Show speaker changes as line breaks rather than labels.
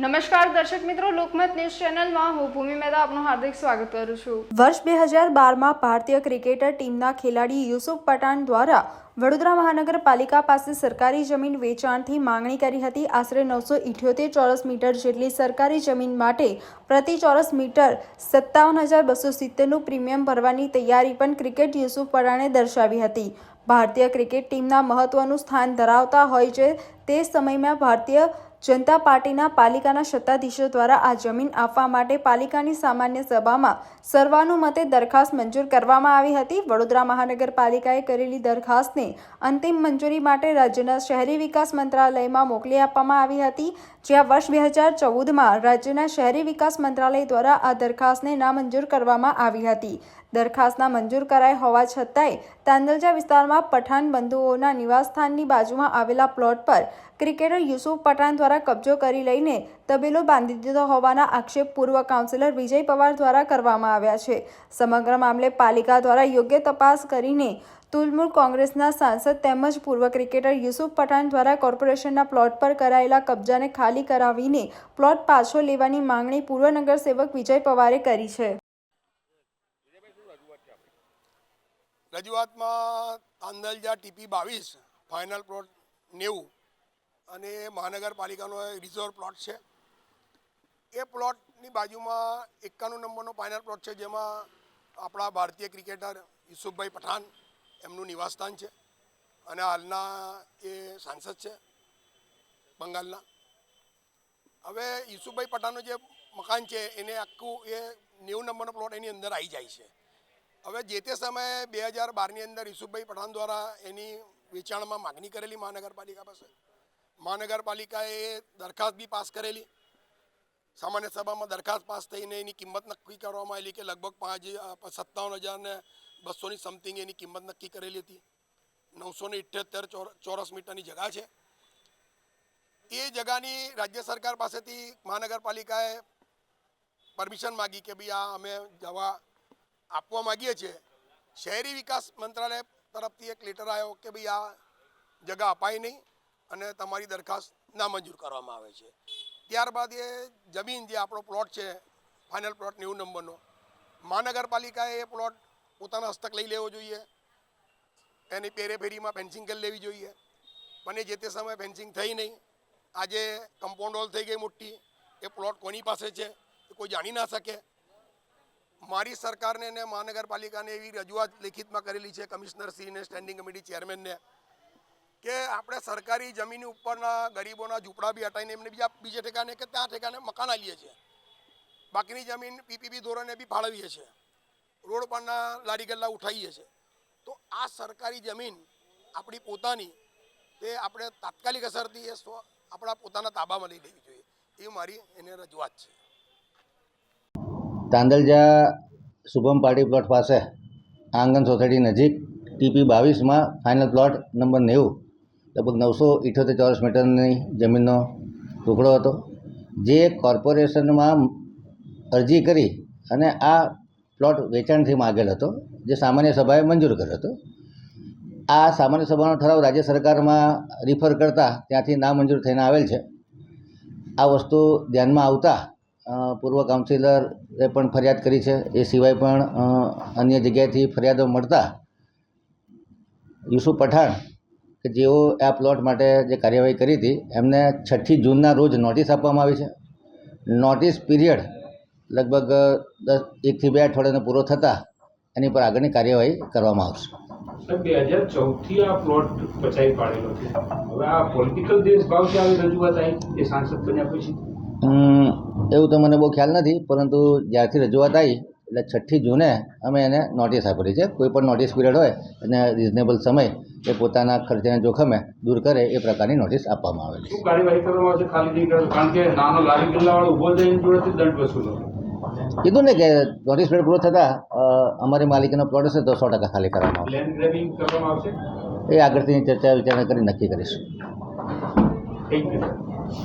નમસ્કાર, દર્શક મિત્રો. લોકમત ન્યૂઝ ચેનલમાં હું ભૂમિ મહેતા આપનું હાર્દિક સ્વાગત કરું છું.
વર્ષ બે હજાર બારમાં ભારતીય ક્રિકેટર ટીમના ખેલાડી યુસુફ પઠાણ દ્વારા વડોદરા મહાનગરપાલિકા પાસે સરકારી જમીન વેચાણથી માંગણી કરી હતી. આશરે નવસો ઇઠ્યોતેર ચોરસ મીટર જેટલી સરકારી જમીન માટે પ્રતિ ચોરસ મીટર સત્તાવન હજાર બસો સિત્તેરનું પ્રીમિયમ ભરવાની તૈયારી પણ ક્રિકેટ યુસુફ પઠાણે દર્શાવી હતી. ભારતીય ક્રિકેટ ટીમના મહત્વનું સ્થાન ધરાવતા હોય છે તે સમયમાં ભારતીય જનતા પાર્ટીના પાલિકાના સત્તાધીશો દ્વારા આ જમીન આપવા માટે પાલિકાની સામાન્ય સભામાં સર્વાનુમતે દરખાસ્ત મંજૂર કરવામાં આવી હતી. વડોદરા મહાનગરપાલિકાએ કરેલી દરખાસ્તને અંતિમ મંજૂરી માટે રાજ્યના શહેરી વિકાસ મંત્રાલયમાં મોકલી આપવામાં આવી હતી. જ્યાં વર્ષ બે હજાર ચૌદમાં રાજ્યના શહેરી વિકાસ મંત્રાલય દ્વારા આ દરખાસ્તને નામંજૂર કરવામાં આવી હતી. દરખાસ્તના મંજૂર કરાઈ હોવા છતાંય તાંદલજા વિસ્તારમાં પઠાણ બંધુઓના નિવાસસ્થાનની બાજુમાં આવેલા પ્લોટ પર ક્રિકેટર યુસુફ પઠાણ દ્વારા કબજો કરી લઈને તબેલો બાંધી દીધો હોવાના આક્ષેપ પૂર્વ કાઉન્સિલર વિજય પવાર દ્વારા કરવામાં આવ્યા છે. સમગ્ર મામલે પાલિકા દ્વારા યોગ્ય તપાસ કરીને તુલમુલ કોંગ્રેસના સાંસદ તેમજ પૂર્વ ક્રિકેટર યુસુફ પઠાણ દ્વારા કોર્પોરેશનના પ્લોટ પર કરાયેલા કબજાને ખાલી કરાવીને પ્લોટ પાછો લેવાની માંગણી પૂર્વ નગરસેવક વિજય પવારે કરી છે.
રજૂઆતમાં તાંદલજા ટીપી બાવીસ, ફાઇનલ પ્લોટ નેવું અને મહાનગરપાલિકાનો રિઝર્વ પ્લોટ છે. એ પ્લોટની બાજુમાં એકાણું નંબરનો ફાઇનલ પ્લોટ છે, જેમાં આપણા ભારતીય ક્રિકેટર યુસુફભાઈ પઠાણ એમનું નિવાસસ્થાન છે અને હાલના એ સાંસદ છે બંગાળના. હવે યુસુફભાઈ પઠાણનું જે મકાન છે, એને આખું એ નેવું નંબરનો પ્લોટ એની અંદર આવી જાય છે. હવે જે તે સમયે બે હજાર બારની અંદર યુસુફભાઈ પઠાણ દ્વારા એની વેચાણમાં માગણી કરેલી મહાનગરપાલિકા પાસે મહાનગરપાલિકાએ દરખાસ્ત બી પાસ કરેલી. સામાન્ય સભામાં દરખાસ્ત પાસ થઈને એની કિંમત નક્કી કરવામાં આવેલી કે લગભગ પાંચ સત્તાવન હજાર ને બસોની સમથિંગ એની કિંમત નક્કી કરેલી હતી. નવસો ને ઇઠ્યોતેર ચોરસ મીટરની જગા છે. એ જગાની રાજ્ય સરકાર પાસેથી મહાનગરપાલિકાએ પરમિશન માગી કે ભાઈ આ અમે જવા આપવા માગીએ છીએ. શહેરી વિકાસ મંત્રાલય તરફથી એક લેટર આવ્યો કે ભાઈ આ જગા અપાય નહીં. અને તમારી દરખાસ્ત નામંજૂર કરવામાં આવે છે. ત્યારબાદ એ જમીન જે આપણો પ્લોટ છે ફાઇનલ પ્લોટ નેવું નંબરનો, મહાનગરપાલિકાએ એ પ્લોટ પોતાના હસ્તક લઈ લેવો જોઈએ. એની પેરેફેરીમાં ફેન્સિંગ કરી લેવી જોઈએ. એ જે તે સમયે ફેન્સિંગ થઈ નહીં, આજે કમ્પાઉન્ડ હોલ થઈ ગઈ મોટી, એ પ્લોટ કોની પાસે છે, એ કોઈ જાણી ના શકે. મારી સરકારને અને મહાનગરપાલિકાને એવી રજૂઆત લેખિતમાં કરેલી છે કમિશનરશ્રીને સ્ટેન્ડિંગ કમિટી ચેરમેનને કે આપણે સરકારી જમીન ઉપરના ગરીબોના ઝૂંપડા બી હટાવીને એમને બીજા બીજે ઠેકાને કે ત્યાં ઠેકાને મકાન આલીએ છીએ. બાકીની જમીન પીપીપી ધોરણે બી ફાળવીએ છીએ. રોડ પરના લારી ગલ્લા ઉઠાવીએ છીએ. તો આ સરકારી જમીન આપણી પોતાની, તે આપણે તાત્કાલિક અસરથી એ આપણા પોતાના તાબામાં લઈ લેવી જોઈએ. એ મારી એને રજૂઆત છે.
તાંદલજા શુભમ પાર્ટી પ્લોટ પાસે આંગણ સોસાયટી નજીક, ટીપી બાવીસમાં ફાઇનલ પ્લોટ નંબર નેવું. લગભગ નવસો ઇઠોતેર ચોરસ મીટરની જમીનનો ટુકડો હતો. જે કોર્પોરેશનમાં અરજી કરી અને આ પ્લોટ વેચાણથી માગેલ હતો, જે સામાન્ય સભાએ મંજૂર કર્યો હતો. આ સામાન્ય સભાનો ઠરાવ રાજ્ય સરકારમાં રિફર કરતાં ત્યાંથી નામંજૂર થઈને આવેલ છે. આ વસ્તુ ધ્યાનમાં આવતા પૂર્વ કાઉન્સિલરે પણ ફરિયાદ કરી છે. એ સિવાય પણ અન્ય જગ્યાએથી ફરિયાદો મળતા યુસુફ પઠાણ કે જેઓ આ પ્લોટ માટે જે કાર્યવાહી કરી હતી એમને છઠ્ઠી જૂનના રોજ નોટિસ આપવામાં આવી છે. નોટિસ પીરિયડ લગભગ દસ એકથી બે અઠવાડિયાનો પૂરો થતાં એની પર આગળની કાર્યવાહી કરવામાં આવશે.
બે હજાર ચૌદથી આ પ્લોટ પચાવી પાડેલો છે. હવે આ પોલિટિકલ દેશભાવથી આવી રજૂઆત આવી? એ સાંસદ બન્યા પછી?
એવું તો મને બહુ ખ્યાલ નથી પરંતુ જ્યારથી રજૂઆત આવી એટલે છઠ્ઠી જૂને અમે એને નોટિસ આપેલી છે. કોઈ પણ નોટિસ પીરિયડ હોય અને રિઝનેબલ સમય એ પોતાના ખર્ચાના જોખમે દૂર કરે એ પ્રકારની નોટિસ આપવામાં આવેલી
છે. કાર્યવાહી કરવામાં આવશે? ખાલી નહીં કારણ કે નાનો લારી ગલ્લાવાળો ઊભો થઈને જોડેથી દંડ વસૂલો.
કીધું ને કે નોટિસ પીરિયડ પૂરો થતાં અમારી માલિકીનો પ્લોટ હશે તો સો ટકા ખાલી કરવામાં આવશે. એ આગળની ચર્ચા વિચારણા કરી નક્કી કરીશું.